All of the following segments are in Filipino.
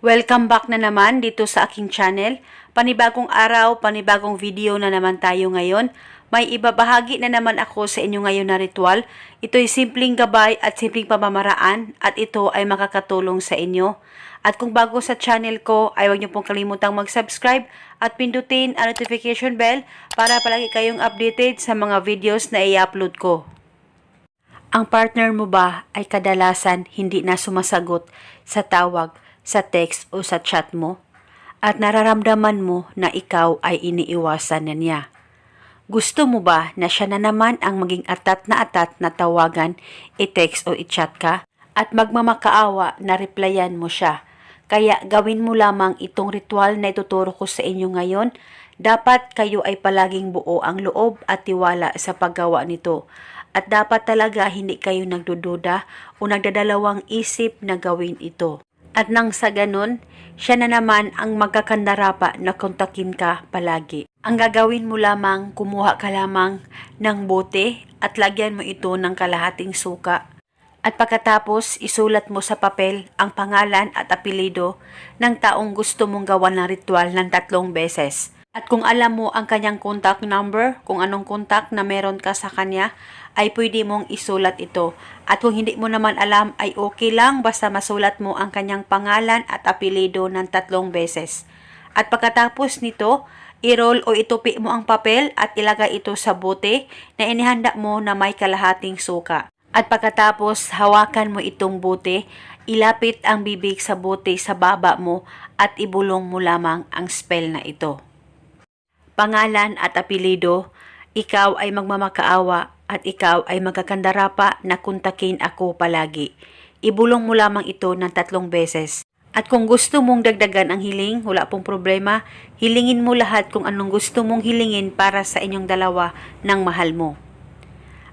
Welcome back na naman dito sa aking channel. Panibagong araw, panibagong video na naman tayo ngayon. May ibabahagi na naman ako sa inyo ngayon na ritual. Ito'y simpleng gabay at simpleng pamamaraan at ito ay makakatulong sa inyo. At kung bago sa channel ko, ay huwag niyo pong kalimutang mag-subscribe at pindutin ang notification bell para palagi kayong updated sa mga videos na i-upload ko. Ang partner mo ba ay kadalasan hindi na sumasagot sa tawag, sa text o sa chat mo? At nararamdaman mo na ikaw ay iniiwasan na niya? Gusto mo ba na siya na naman ang maging atat na atat na tawagan, i-text o i-chat ka? At magmamakaawa na replyan mo siya. Kaya gawin mo lamang itong ritual na ituturo ko sa inyo ngayon. Dapat kayo ay palaging buo ang loob at tiwala sa paggawa nito. At dapat talaga hindi kayo nagdududa o nagdadalawang isip na gawin ito. At nang sa ganun, siya na naman ang magkakandarapa na kontakin ka palagi. Ang gagawin mo lamang, kumuha ka lamang ng bote at lagyan mo ito ng kalahating suka. At pagkatapos, isulat mo sa papel ang pangalan at apelido ng taong gusto mong gawan ng ritual ng tatlong beses. At kung alam mo ang kanyang contact number, kung anong contact na meron ka sa kanya, ay pwede mong isulat ito. At kung hindi mo naman alam, ay okay lang basta masulat mo ang kanyang pangalan at apelido ng tatlong beses. At pagkatapos nito, i-roll o itupi mo ang papel at ilagay ito sa bote na inihanda mo na may kalahating suka. At pagkatapos, hawakan mo itong bote, ilapit ang bibig sa bote sa baba mo at ibulong mo lamang ang spell na ito pangalan at apelido, ikaw ay magmamakaawa at ikaw ay magkakandarapa na kuntakin ako palagi. Ibulong mo lamang ito ng tatlong beses. At kung gusto mong dagdagan ang hiling, wala pong problema, hilingin mo lahat kung anong gusto mong hilingin para sa inyong dalawa ng mahal mo.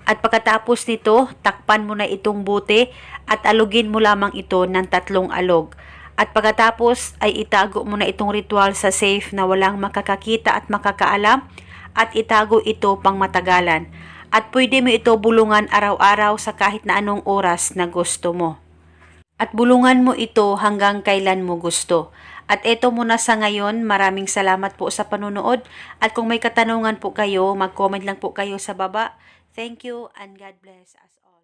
At pagkatapos nito, takpan mo na itong bote at alugin mo lamang ito ng tatlong alog. At pagkatapos ay itago mo na itong ritual sa safe na walang makakakita at makakaalam at itago ito pang matagalan. At pwede mo ito bulungan araw-araw sa kahit na anong oras na gusto mo. At bulungan mo ito hanggang kailan mo gusto. At eto muna sa ngayon, maraming salamat po sa panunood. At kung may katanungan po kayo, mag-comment lang po kayo sa baba. Thank you and God bless us all.